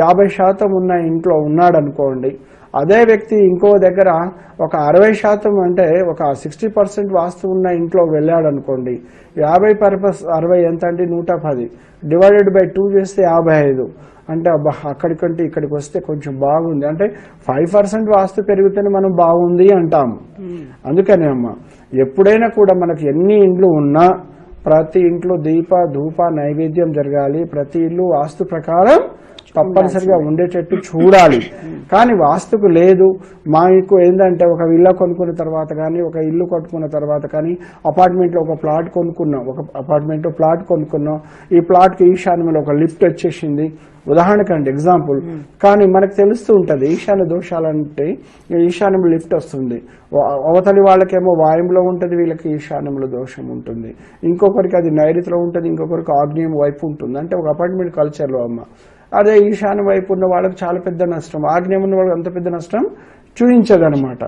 యాభై శాతం ఉన్న ఇంట్లో ఉన్నాడు అనుకోండి అదే వ్యక్తి ఇంకో దగ్గర ఒక అరవై శాతం అంటే ఒక సిక్స్టీ పర్సెంట్ వాస్తు ఉన్న ఇంట్లో వెళ్ళాడు అనుకోండి యాభై పర్పస్ అరవై ఎంత అంటే నూట పది డివైడెడ్ బై టూ చేస్తే యాభై ఐదు. అంటే అబ్బా అక్కడికంటే ఇక్కడికి వస్తే కొంచెం బాగుంది. అంటే ఫైవ్ పర్సెంట్ వాస్తు పెరిగితేనే మనం బాగుంది అంటాము అందుకనే అమ్మ ఎప్పుడైనా కూడా మనకి ఎన్ని ఇండ్లు ఉన్నా ప్రతి ఇంట్లో దీప ధూప నైవేద్యం జరగాలి. ప్రతి ఇల్లు వాస్తు ప్రకారం తప్పనిసరిగా ఉండేటట్టు చూడాలి. కానీ వాస్తుకు లేదు. మాకు ఏంటంటే ఒక విల్లా కొనుక్కున్న తర్వాత కానీ ఒక ఇల్లు కట్టుకున్న తర్వాత కానీ అపార్ట్మెంట్లో ఒక ప్లాట్ కొనుక్కున్నాం. ఒక అపార్ట్మెంట్లో ప్లాట్ కొనుక్కున్నాం. ఈ ప్లాట్కి ఈశాన్యంలో ఒక లిఫ్ట్ వచ్చేసింది. ఉదాహరణకండి ఎగ్జాంపుల్. కానీ మనకు తెలుస్తూ ఉంటుంది ఈశాన్య దోషాలంటే ఈశాన్యంలో లిఫ్ట్ వస్తుంది. అవతలి వాళ్ళకేమో వాయువులో ఉంటుంది వీళ్ళకి ఈశాన్యంలో దోషం ఉంటుంది. ఇంకొకరికి అది నైరుతిలో ఉంటుంది ఇంకొకరికి ఆగ్నేయం వైపు ఉంటుంది. అంటే ఒక అపార్ట్మెంట్ కల్చర్లో అమ్మ. అదే ఈశాన్య వైపు ఉన్న వాళ్ళకి చాలా పెద్ద నష్టం. ఆగ్నేయం ఉన్న వాళ్ళకి అంత పెద్ద నష్టం చూపించదనమాట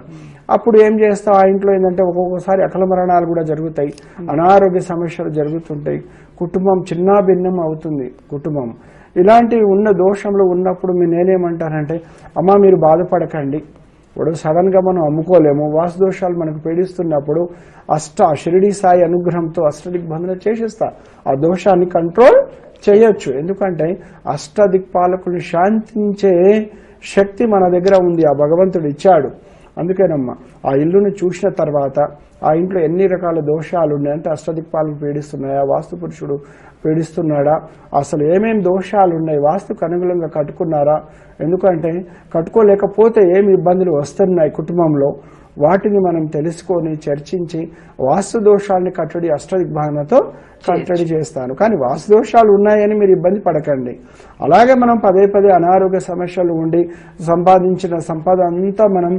అప్పుడు ఏం చేస్తాం? ఆ ఇంట్లో ఏంటంటే ఒక్కొక్కసారి అకల మరణాలు కూడా జరుగుతాయి. అనారోగ్య సమస్యలు జరుగుతుంటాయి. కుటుంబం చిన్న భిన్నం అవుతుంది. కుటుంబం. ఇలాంటివి ఉన్న దోషంలో ఉన్నప్పుడు మీ నేనేమంటానంటే అమ్మ మీరు బాధపడకండి. ఇప్పుడు సడన్గా మనం అమ్ముకోలేము. వాస్తు దోషాలు మనకు పీడిస్తున్నప్పుడు అష్ట షిరిడి సాయి అనుగ్రహంతో అష్టదిగ్బంధన చేసేస్తా. ఆ దోషాన్ని కంట్రోల్ చేయొచ్చు. ఎందుకంటే అష్టదిక్పాలకుని శాంతించే శక్తి మన దగ్గర ఉంది ఆ భగవంతుడు ఇచ్చాడు. అందుకేనమ్మా ఆ ఇల్లుని చూసిన తర్వాత ఆ ఇంట్లో ఎన్ని రకాల దోషాలు ఉన్నాయంటే అష్టదిక్పాలను పీడిస్తున్నాయా వాస్తు పురుషుడు పీడిస్తున్నాడా? అసలు ఏమేమి దోషాలు ఉన్నాయి? వాస్తుకు అనుగుణంగా కట్టుకున్నారా? ఎందుకంటే కట్టుకోలేకపోతే ఏమి ఇబ్బందులు వస్తున్నాయి కుటుంబంలో? వాటిని మనం తెలుసుకొని చర్చించి వాస్తు దోషాలని కట్టడి అష్టదిగ్భావనతో కట్టడి చేస్తాను. కానీ వాస్తు దోషాలు ఉన్నాయని మీరు ఇబ్బంది పడకండి. అలాగే మనం పదే పదే అనారోగ్య సమస్యలు ఉండి సంపాదించిన సంపద అంతా మనం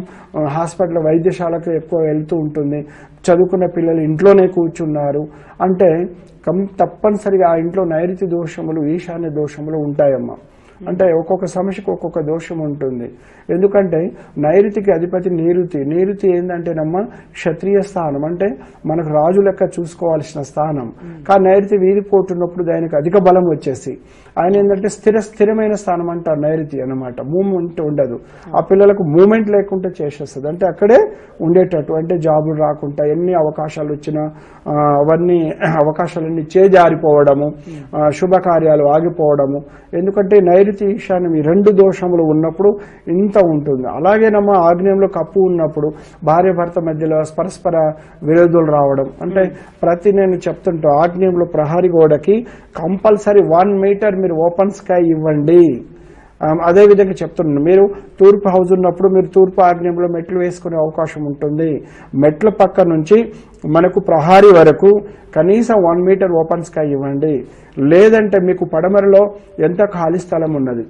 హాస్పిటల్ వైద్యశాలకు ఎక్కువ వెళ్తూ ఉంటుంది. చదువుకున్న పిల్లలు ఇంట్లోనే కూర్చున్నారు. అంటే కం తప్పనిసరిగా ఆ ఇంట్లో నైరుతి దోషములు ఈశాన్య దోషములు ఉంటాయమ్మా. అంటే ఒక్కొక్క సమస్యకు ఒక్కొక్క దోషం ఉంటుంది. ఎందుకంటే నైరుతికి అధిపతి నీరుతి. నీరుతి ఏంటంటేనమ్మా క్షత్రియ స్థానం. అంటే మనకు రాజు లెక్క చూసుకోవాల్సిన స్థానం. కానీ నైరుతి వీరిపోతున్నప్పుడు దానికి అధిక బలం వచ్చేసి ఆయన ఏంటంటే స్థిర స్థిరమైన స్థానం అంటారు నైరుతి అన్నమాట. మూమెంట్ ఉండదు. ఆ పిల్లలకు మూమెంట్ లేకుండా చేసేస్తుంది. అంటే అక్కడే ఉండేటట్టు. అంటే జాబులు రాకుండా ఎన్ని అవకాశాలు వచ్చినా అవన్నీ అవకాశాలన్నీ చేజారిపోవడము శుభకార్యాలు ఆగిపోవడము. ఎందుకంటే నైరుతి ఈశాన్యం ఈ రెండు దోషములు ఉన్నప్పుడు ఇంత ఉంటుంది. అలాగేనమ్మా ఆగ్నేయంలో కప్పు ఉన్నప్పుడు భార్య భర్త మధ్యలో పరస్పర విరోధులు రావడం. అంటే ప్రతి నేను చెప్తుంటా ఆగ్నేయంలో ప్రహరి గోడకి కంపల్సరీ వన్ మీటర్ మీరు ఓపెన్ స్కై ఇవ్వండి. అదే విధంగా చెప్తున్నాను. మీరు తూర్పు హౌస్ ఉన్నప్పుడు మీరు తూర్పు ఆగ్నేయంలో మెట్లు వేసుకునే అవకాశం ఉంటుంది. మెట్ల పక్క నుంచి మనకు ప్రహారీ వరకు కనీసం వన్ మీటర్ ఓపెన్ స్కై ఇవ్వండి. లేదంటే మీకు పడమరలో ఎంత ఖాళీ స్థలం ఉన్నది?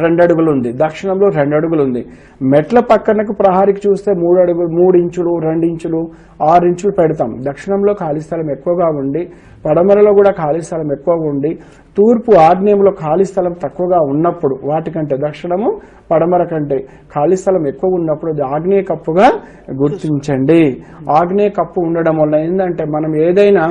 రెండు అడుగులు ఉంది దక్షిణంలో రెండు అడుగులు ఉంది మెట్ల పక్కనకు ప్రహారికి చూస్తే మూడు అడుగులు మూడు ఇంచులు రెండు ఇంచులు ఆరు ఇంచులు పెడతాం. దక్షిణంలో ఖాళీ స్థలం ఎక్కువగా ఉండి పడమరలో కూడా ఖాళీ స్థలం ఎక్కువగా ఉండి తూర్పు ఆగ్నేయంలో ఖాళీ స్థలం తక్కువగా ఉన్నప్పుడు వాటికంటే దక్షిణము పడమర కంటే ఖాళీ స్థలం ఎక్కువ ఉన్నప్పుడు అది ఆగ్నేయ కప్పుగా గుర్తించండి. ఆగ్నేయ కప్పు ఉండడం వల్ల ఏంటంటే మనం ఏదైనా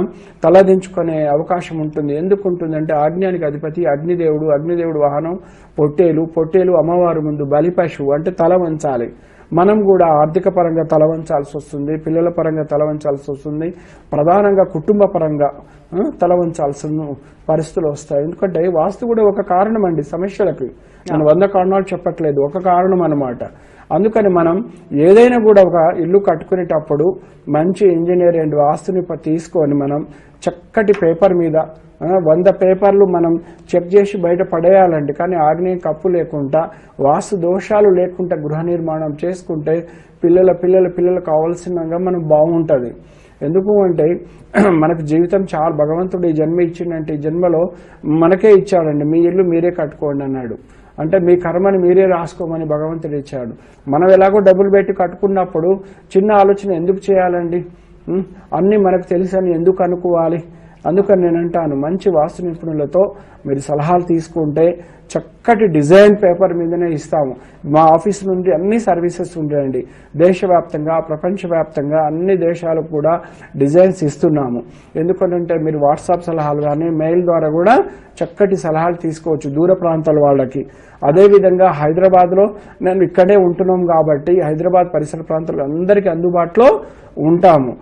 తలదించుకునే అవకాశం ఉంటుంది. ఎందుకు ఉంటుందంటే ఆగ్నేయానికి అధిపతి అగ్నిదేవుడు అగ్నిదేవుడు వాహనం పొట్టేలు పొట్టేలు అమ్మవారు ముందు బలి పశువు అంటే తల వంచాలి. మనం కూడా ఆర్థిక పరంగా తల వంచాల్సి వస్తుంది పిల్లల పరంగా తల వంచాల్సి వస్తుంది ప్రధానంగా కుటుంబ పరంగా ఆ, తల వంచాల్సిన పరిస్థితులు వస్తాయి. ఎందుకంటే వాస్తు కూడా ఒక కారణం అండి సమస్యలకు. నేను వంద కారణాలు చెప్పట్లేదు ఒక కారణం అన్నమాట. అందుకని మనం ఏదైనా కూడా ఒక ఇల్లు కట్టుకునేటప్పుడు మంచి ఇంజనీర్ అండ్ వాస్తుని తీసుకొని మనం చక్కటి పేపర్ మీద వంద పేపర్లు మనం చెక్ చేసి బయట పడేయాలండి. కానీ ఆగ్నేయ కప్పు లేకుండా వాస్తు దోషాలు లేకుండా గృహ నిర్మాణం చేసుకుంటే పిల్లల పిల్లల పిల్లలకు కావాల్సినగా మనం బాగుంటుంది. ఎందుకు అంటే మనకు జీవితం చాలా భగవంతుడు ఈ జన్మ ఇచ్చిండంటే ఈ జన్మలో మనకే ఇచ్చాడండి. మీ ఇల్లు మీరే కట్టుకోండి అన్నాడు. అంటే మీ కర్మని మీరే రాసుకోమని భగవంతుడు ఇచ్చాడు. మనం ఎలాగో డబ్బులు పెట్టి కట్టుకున్నప్పుడు చిన్న ఆలోచన ఎందుకు చేయాలండి? అన్నీ మనకు తెలుసని ఎందుకు అనుకోవాలి? అందుకని నేను అంటాను మంచి వాస్తు నిపుణులతో మీరు సలహాలు తీసుకుంటే చక్కటి డిజైన్ పేపర్ మీదనే ఇస్తాము. మా ఆఫీస్ నుండి అన్ని సర్వీసెస్ ఉంటాయండి దేశవ్యాప్తంగా ప్రపంచవ్యాప్తంగా అన్ని దేశాలకు కూడా డిజైన్స్ ఇస్తున్నాము. ఎందుకంటే మీరు వాట్సాప్ సలహాలు కానీ మెయిల్ ద్వారా కూడా చక్కటి సలహాలు తీసుకోవచ్చు దూర ప్రాంతాల వాళ్ళకి. అదేవిధంగా హైదరాబాద్లో మేము ఇక్కడే ఉంటున్నాం కాబట్టి హైదరాబాద్ పరిసర ప్రాంతాలు అందరికీ అందుబాటులో ఉంటాము.